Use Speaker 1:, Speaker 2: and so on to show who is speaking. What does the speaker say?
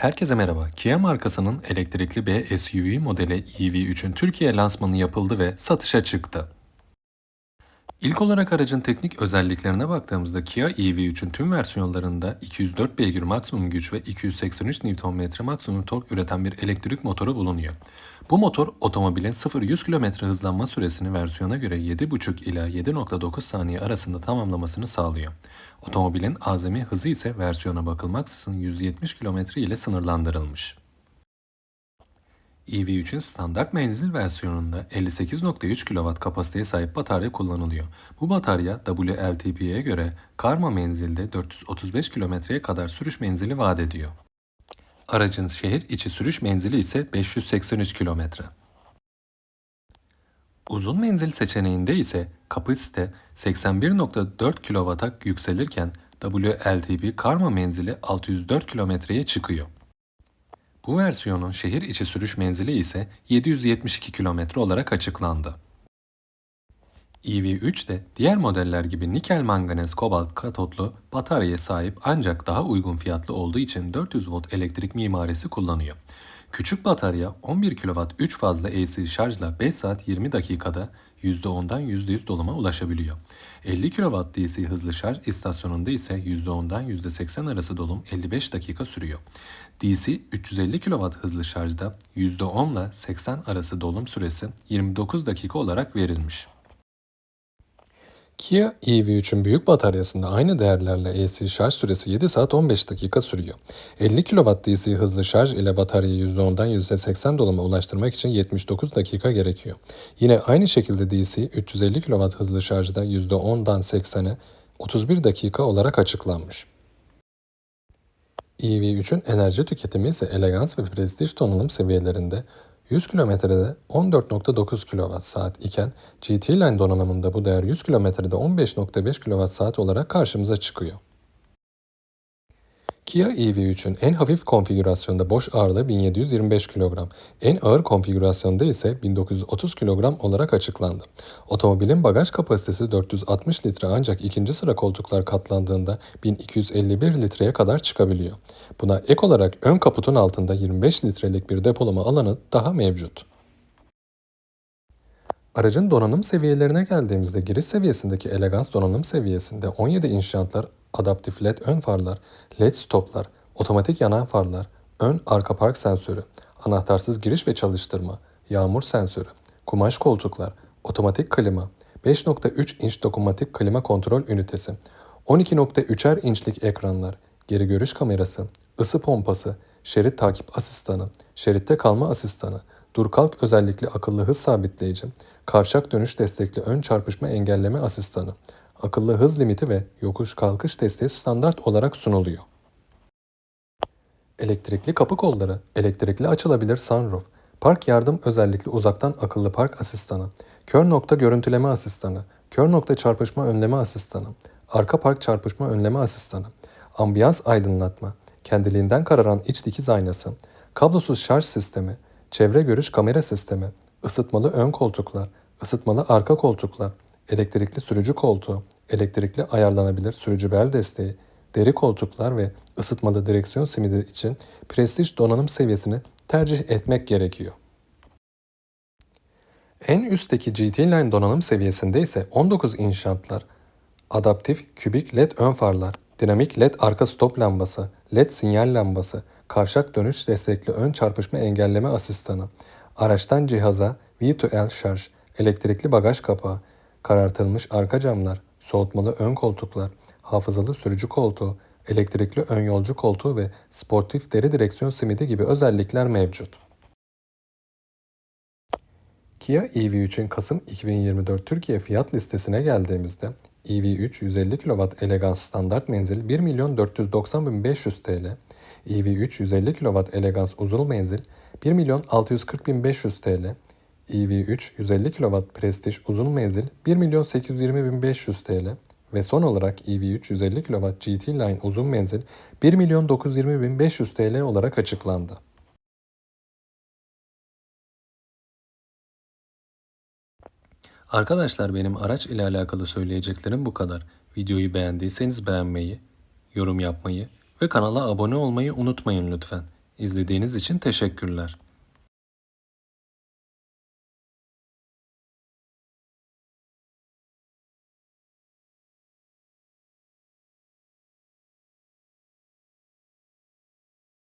Speaker 1: Herkese merhaba. Kia markasının elektrikli B SUV modeli EV3'ün Türkiye lansmanı yapıldı ve satışa çıktı. İlk olarak aracın teknik özelliklerine baktığımızda Kia EV3'ün tüm versiyonlarında 204 beygir maksimum güç ve 283 Nm maksimum tork üreten bir elektrik motoru bulunuyor. Bu motor otomobilin 0-100 km hızlanma süresini versiyona göre 7,5 ila 7,9 saniye arasında tamamlamasını sağlıyor. Otomobilin azami hızı ise versiyona bakılmaksızın 170 km ile sınırlandırılmış. EV3'ün standart menzil versiyonunda 58.3 kW kapasiteye sahip batarya kullanılıyor. Bu batarya WLTP'ye göre karma menzilde 435 kilometreye kadar sürüş menzili vaat ediyor. Aracın şehir içi sürüş menzili ise 583 kilometre. Uzun menzil seçeneğinde ise kapasite 81.4 kW'a yükselirken WLTP karma menzili 604 kilometreye çıkıyor. Bu versiyonun şehir içi sürüş menzili ise 772 kilometre olarak açıklandı. EV3 de diğer modeller gibi nikel manganez kobalt katotlu bataryaya sahip ancak daha uygun fiyatlı olduğu için 400 volt elektrik mimarisi kullanıyor. Küçük batarya 11 kW 3 fazla AC şarjla 5 saat 20 dakikada %10'dan %100 doluma ulaşabiliyor. 50 kW DC hızlı şarj istasyonunda ise %10'dan %80 arası dolum 55 dakika sürüyor. DC 350 kW hızlı şarjda %10 ile 80 arası dolum süresi 29 dakika olarak verilmiş. Kia EV3'ün büyük bataryasında aynı değerlerle AC şarj süresi 7 saat 15 dakika sürüyor. 50 kW DC hızlı şarj ile bataryayı %10'dan %80 doluma ulaştırmak için 79 dakika gerekiyor. Yine aynı şekilde DC 350 kW hızlı şarjda %10'dan 80'e 31 dakika olarak açıklanmış. EV3'ün enerji tüketimi ise elegans ve prestij donanım seviyelerinde 100 kilometrede 14.9 kWh iken GT Line donanımında bu değer 100 kilometrede 15.5 kWh olarak karşımıza çıkıyor. Kia EV3'ün en hafif konfigürasyonda boş ağırlığı 1725 kilogram, en ağır konfigürasyonda ise 1930 kilogram olarak açıklandı. Otomobilin bagaj kapasitesi 460 litre ancak ikinci sıra koltuklar katlandığında 1251 litreye kadar çıkabiliyor. Buna ek olarak ön kaputun altında 25 litrelik bir depolama alanı daha mevcut. Aracın donanım seviyelerine geldiğimizde giriş seviyesindeki elegans donanım seviyesinde 17 inç jantlar, adaptif led ön farlar, led stoplar, otomatik yanan farlar, ön arka park sensörü, anahtarsız giriş ve çalıştırma, yağmur sensörü, kumaş koltuklar, otomatik klima, 5.3 inç dokunmatik klima kontrol ünitesi, 12.3'er inçlik ekranlar, geri görüş kamerası, ısı pompası, şerit takip asistanı, şeritte kalma asistanı, dur kalk özellikli akıllı hız sabitleyici, kavşak dönüş destekli ön çarpışma engelleme asistanı, akıllı hız limiti ve yokuş kalkış desteği standart olarak sunuluyor. Elektrikli kapı kolları, elektrikli açılabilir sunroof, park yardım özellikli uzaktan akıllı park asistanı, kör nokta görüntüleme asistanı, kör nokta çarpışma önleme asistanı, arka park çarpışma önleme asistanı, ambiyans aydınlatma, kendiliğinden kararan iç dikiz aynası, kablosuz şarj sistemi, çevre görüş kamera sistemi, ısıtmalı ön koltuklar, ısıtmalı arka koltuklar, elektrikli sürücü koltuğu, elektrikli ayarlanabilir sürücü bel desteği, deri koltuklar ve ısıtmalı direksiyon simidi için prestij donanım seviyesini tercih etmek gerekiyor. En üstteki GT Line donanım seviyesinde ise 19 inç jantlar, adaptif kübik led ön farlar, dinamik led arka stop lambası, led sinyal lambası, kavşak dönüş destekli ön çarpışma engelleme asistanı, araçtan cihaza V2L şarj, elektrikli bagaj kapağı, karartılmış arka camlar, soğutmalı ön koltuklar, hafızalı sürücü koltuğu, elektrikli ön yolcu koltuğu ve sportif deri direksiyon simidi gibi özellikler mevcut. Kia EV3'ün Kasım 2024 Türkiye fiyat listesine geldiğimizde EV3 150 kW elegans standart menzil 1 milyon 490 bin 500 TL, EV3 150 kW elegans uzun menzil 1 milyon 640 bin 500 TL, EV3 150 kW prestij uzun menzil 1 milyon 820 bin 500 TL ve son olarak EV3 150 kW GT Line uzun menzil 1 milyon 920 bin 500 TL olarak açıklandı. Arkadaşlar benim araç ile alakalı söyleyeceklerim bu kadar. Videoyu beğendiyseniz beğenmeyi, yorum yapmayı ve kanala abone olmayı unutmayın lütfen. İzlediğiniz için teşekkürler.